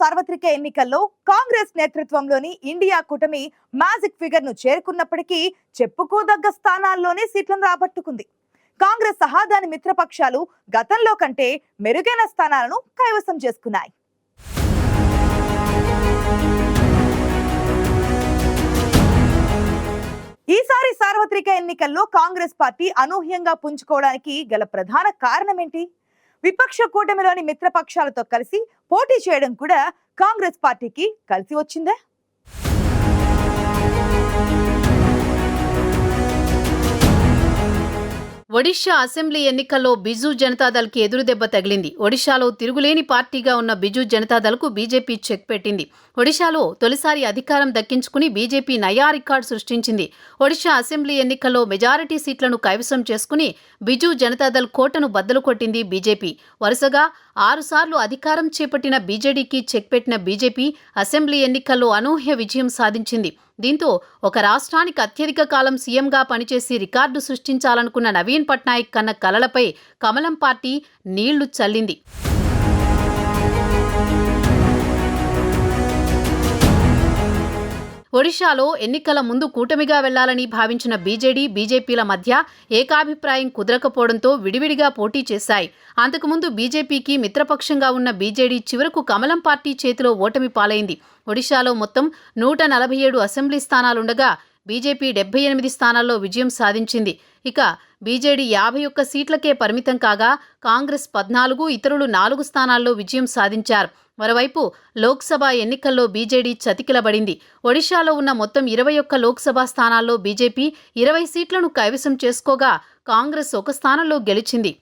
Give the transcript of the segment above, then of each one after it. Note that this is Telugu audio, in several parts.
సార్వత్రిక ఎన్నికల్లో కాంగ్రెస్ నేతృత్వంలోని ఇండియా కూటమి మ్యాజిక్ ఫిగర్ను చేరుకున్నప్పటికీ చెప్పుకోదగ్గ స్థానాల్లోనే సీట్లను రాబట్టుకుంది. కాంగ్రెస్ సహా దాని మిత్రపక్షాలు గతంలో కంటే మెరుగైన స్థానాలను కైవసం చేసుకున్నాయి. ఈసారి సార్వత్రిక ఎన్నికల్లో కాంగ్రెస్ పార్టీ అనూహ్యంగా పుంజుకోవడానికి గల ప్రధాన కారణం విపక్ష కూటమిలోని మిత్రపక్షాలతో కలిసి పోటీ చేయడం కూడా కాంగ్రెస్ పార్టీకి కలిసి వచ్చిందే? ఒడిషా అసెంబ్లీ ఎన్నికల్లో బిజు జనతాదళ్కి ఎదురుదెబ్బ తగిలింది. ఒడిషాలో తిరుగులేని పార్టీగా ఉన్న బిజు జనతాదళ్కు బీజేపీ చెక్ పెట్టింది. ఒడిషాలో తొలిసారి అధికారం దక్కించుకుని బీజేపీ నయా రికార్డు సృష్టించింది. ఒడిషా అసెంబ్లీ ఎన్నికల్లో మెజారిటీ సీట్లను కైవసం చేసుకుని బిజు జనతాదళ్ కోటను బద్దలు కొట్టింది బీజేపీ. వరుసగా ఆరుసార్లు అధికారం చేపట్టిన బీజేడీకి చెక్ పెట్టిన బీజేపీ అసెంబ్లీ ఎన్నికల్లో అనూహ్య విజయం సాధించింది. దీంతో ఒక రాష్ట్రానికి అత్యధిక కాలం సీఎంగా పనిచేసి రికార్డు సృష్టించాలనుకున్న నవీన్ పట్నాయక్ కన్న కలలపై కమలం పార్టీ నీళ్ళు చల్లింది. ఒడిషాలో ఎన్నికల ముందు కూటమిగా వెళ్ళాలని భావించిన బీజేడీ బీజేపీల మధ్య ఏకాభిప్రాయం కుదరకపోవడంతో విడివిడిగా పోటీ చేశాయి. అంతకుముందు బీజేపీకి మిత్రపక్షంగా ఉన్న బీజేడీ చివరకు కమలం పార్టీ చేతిలో ఓటమి పాలైంది. ఒడిషాలో మొత్తం నూట నలభై ఏడు అసెంబ్లీ స్థానాలుండగా బీజేపీ డెబ్బై ఎనిమిది స్థానాల్లో విజయం సాధించింది. ఇక బీజేడీ యాభై ఒక్క సీట్లకే పరిమితం కాగా కాంగ్రెస్ పద్నాలుగు ఇతరులు నాలుగు స్థానాల్లో విజయం సాధించారు. మరోవైపు లోక్సభ ఎన్నికల్లో బీజేడీ చతికిలబడింది. ఒడిషాలో ఉన్న మొత్తం ఇరవై ఒక్క లోక్సభ స్థానాల్లో బీజేపీ ఇరవై సీట్లను కైవసం చేసుకోగా కాంగ్రెస్ ఒక స్థానంలో గెలిచింది.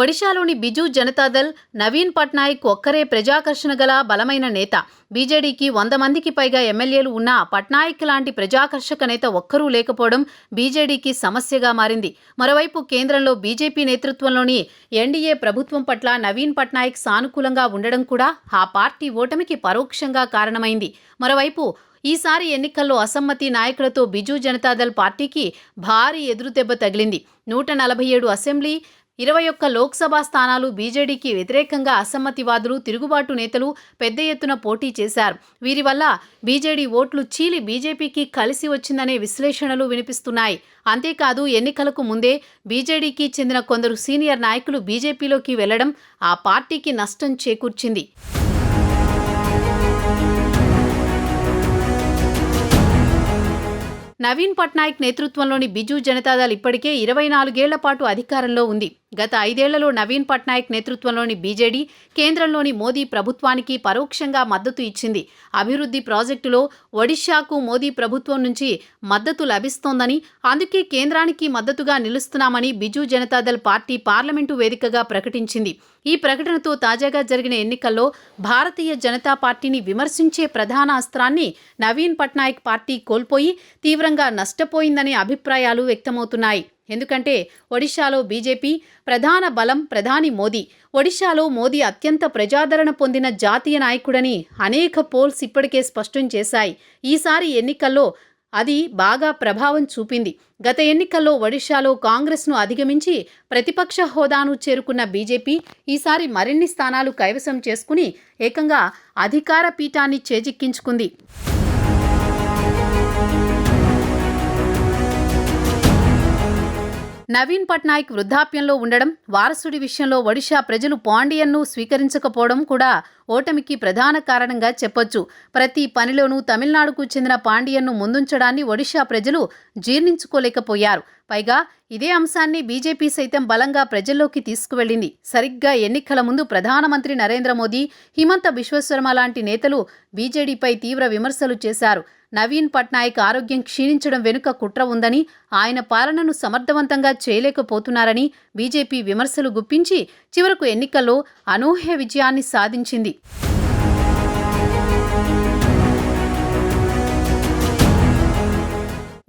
ఒడిశాలోని బిజు జనతాదళ్ నవీన్ పట్నాయక్ ఒక్కరే ప్రజాకర్షణ గల బలమైన నేత. బీజేడీకి వంద మందికి పైగా ఎమ్మెల్యేలు ఉన్నా పట్నాయక్ లాంటి ప్రజాకర్షక నేత ఒక్కరూ లేకపోవడం బీజేడీకి సమస్యగా మారింది. మరోవైపు కేంద్రంలో బీజేపీ నేతృత్వంలోని ఎన్డీఏ ప్రభుత్వం పట్ల నవీన్ పట్నాయక్ సానుకూలంగా ఉండడం కూడా ఆ పార్టీ ఓటమికి పరోక్షంగా కారణమైంది. మరోవైపు ఈసారి ఎన్నికల్లో అసమ్మతి నాయకులతో బిజు జనతాదళ్ పార్టీకి భారీ ఎదురుదెబ్బ తగిలింది. నూట నలభై ఏడు అసెంబ్లీ ఇరవై ఒక్క లోక్సభ స్థానాలు బీజేడీకి వ్యతిరేకంగా అసమ్మతివాదులు తిరుగుబాటు నేతలు పెద్ద ఎత్తున పోటీ చేశారు. వీరి వల్ల బీజేడీ ఓట్లు చీలి బీజేపీకి కలిసి వచ్చిందనే విశ్లేషణలు వినిపిస్తున్నాయి. అంతేకాదు ఎన్నికలకు ముందే బీజేడీకి చెందిన కొందరు సీనియర్ నాయకులు బీజేపీలోకి వెళ్ళడం ఆ పార్టీకి నష్టం చేకూర్చింది. నవీన్ పట్నాయక్ నేతృత్వంలోని బిజు జనతాదళ్ ఇప్పటికే ఇరవై నాలుగేళ్ళ పాటు అధికారంలో ఉంది. గత ఐదేళ్ళలో నవీన్ పట్నాయక్ నేతృత్వంలోని బీజేడీ కేంద్రంలోని మోదీ ప్రభుత్వానికి పరోక్షంగా మద్దతు ఇచ్చింది. అభివృద్ధి ప్రాజెక్టులో ఒడిశాకు మోదీ ప్రభుత్వం నుంచి మద్దతు లభిస్తోందని అందుకే కేంద్రానికి మద్దతుగా నిలుస్తున్నామని బిజు జనతాదళ్ పార్టీ పార్లమెంటు వేదికగా ప్రకటించింది. ఈ ప్రకటనతో తాజాగా జరిగిన ఎన్నికల్లో భారతీయ జనతా పార్టీని విమర్శించే ప్రధాన అస్త్రాన్ని నవీన్ పట్నాయక్ పార్టీ కోల్పోయి తీవ్రంగా నష్టపోయిందనే అభిప్రాయాలు వ్యక్తమవుతున్నాయి. ఎందుకంటే ఒడిశాలో బీజేపీ ప్రధాన బలం ప్రధాని మోదీ. ఒడిశాలో మోదీ అత్యంత ప్రజాదరణ పొందిన జాతీయ నాయకుడని అనేక పోల్స్ ఇప్పటికే స్పష్టం చేశాయి. ఈసారి ఎన్నికల్లో అది బాగా ప్రభావం చూపింది. గత ఎన్నికల్లో ఒడిశాలో కాంగ్రెస్ను అధిగమించి ప్రతిపక్ష హోదాను చేరుకున్న బీజేపీ ఈసారి మరిన్ని స్థానాలు కైవసం చేసుకుని ఏకంగా అధికార పీఠాన్ని చేజిక్కించుకుంది. నవీన్ పట్నాయక్ వృద్ధాప్యంలో ఉండడం వారసుడి విషయంలో ఒడిషా ప్రజలు పాండియన్ను స్వీకరించకపోవడం కూడా ఓటమికి ప్రధాన కారణంగా చెప్పొచ్చు. ప్రతి పనిలోనూ తమిళనాడుకు చెందిన పాండియన్ను ముందుంచడాన్ని ఒడిషా ప్రజలు జీర్ణించుకోలేకపోయారు. పైగా ఇదే అంశాన్ని బీజేపీ సైతం బలంగా ప్రజల్లోకి తీసుకువెళ్ళింది సరిగ్గా ఎన్నికల ముందు ప్రధానమంత్రి నరేంద్ర మోదీ హిమంత బిశ్వశర్మ లాంటి నేతలు బీజేడీపై తీవ్ర విమర్శలు చేశారు. నవీన్ పట్నాయక్ ఆరోగ్యం క్షీణించడం వెనుక కుట్ర ఉందని ఆయన పాలనను సమర్థవంతంగా చేయలేకపోతున్నారని బీజేపీ విమర్శలు గుప్పించి చివరకు ఎన్నికల్లో అనూహ్య విజయాన్ని సాధించింది.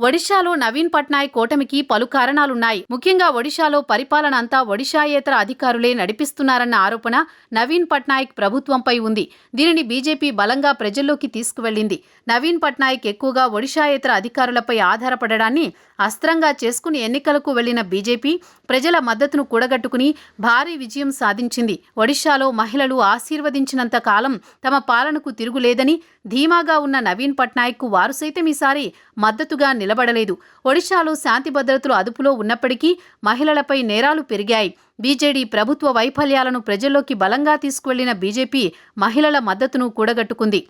ఒడిశాలో నవీన్ పట్నాయక్ ఓటమికి పలు కారణాలున్నాయి. ముఖ్యంగా ఒడిశాలో పరిపాలన అంతా ఒడిశాయేతర అధికారులే నడిపిస్తున్నారన్న ఆరోపణ నవీన్ పట్నాయక్ ప్రభుత్వంపై ఉంది. దీనిని బీజేపీ బలంగా ప్రజల్లోకి తీసుకువెళ్ళింది నవీన్ పట్నాయక్ ఎక్కువగా ఒడిశాయేతర అధికారులపై ఆధారపడడాన్ని అస్త్రంగా చేసుకుని ఎన్నికలకు వెళ్ళిన బీజేపీ ప్రజల మద్దతును కూడగట్టుకుని భారీ విజయం సాధించింది. ఒడిశాలో మహిళలు ఆశీర్వదించినంత కాలం తమ పాలనకు తిరుగులేదని ధీమాగా ఉన్న నవీన్ పట్నాయక్కు వారు సైతం ఈసారి మద్దతుగా నిలబడలేదు. ఒడిశాలో శాంతి భద్రతలు అదుపులో ఉన్నప్పటికీ మహిళలపై నేరాలు పెరిగాయి. బీజేడీ ప్రభుత్వ వైఫల్యాలను ప్రజల్లోకి బలంగా తీసుకువెళ్ళిన బీజేపీ మహిళల మద్దతును కూడగట్టుకుంది.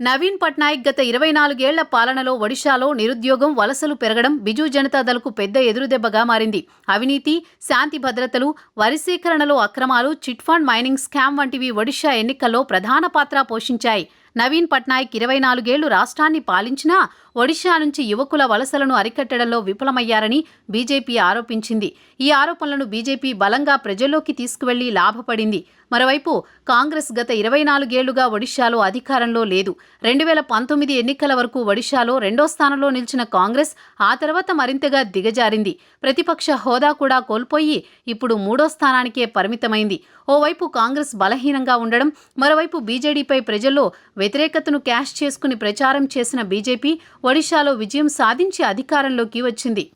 నవీన్ పట్నాయక్ గత ఇరవై నాలుగేళ్ళ పాలనలో ఒడిశాలో నిరుద్యోగం వలసలు పెరగడం బిజు జనతాదళకు పెద్ద ఎదురుదెబ్బగా మారింది. అవినీతి శాంతి భద్రతలు వరిసేకరణలో అక్రమాలు చిట్ ఫండ్ మైనింగ్ స్కామ్ వంటివి ఒడిశా ఎన్నికల్లో ప్రధాన పాత్ర పోషించాయి. నవీన్ పట్నాయక్ ఇరవై నాలుగేళ్ళు రాష్ట్రాన్ని పాలించినా ఒడిశా నుంచి యువకుల వలసలను అరికట్టడంలో విఫలమయ్యారని బీజేపీ ఆరోపించింది. ఈ ఆరోపణలను బీజేపీ బలంగా ప్రజల్లోకి తీసుకువెళ్ళి లాభపడింది. మరోవైపు కాంగ్రెస్ గత ఇరవై నాలుగేళ్ళుగా ఒడిశాలో అధికారంలో లేదు. రెండు వేల పంతొమ్మిది ఎన్నికల వరకు ఒడిశాలో రెండో స్థానంలో నిలిచిన కాంగ్రెస్ ఆ తర్వాత మరింతగా దిగజారింది. ప్రతిపక్ష హోదా కూడా కోల్పోయి ఇప్పుడు మూడో స్థానానికే పరిమితమైంది. ఓవైపు కాంగ్రెస్ బలహీనంగా ఉండడం మరోవైపు బీజేడీపై ప్రజల్లో వ్యతిరేకతను క్యాష్ చేసుకుని ప్రచారం చేసిన బీజేపీ ఒడిశాలో విజయం సాధించి అధికారంలోకి వచ్చింది.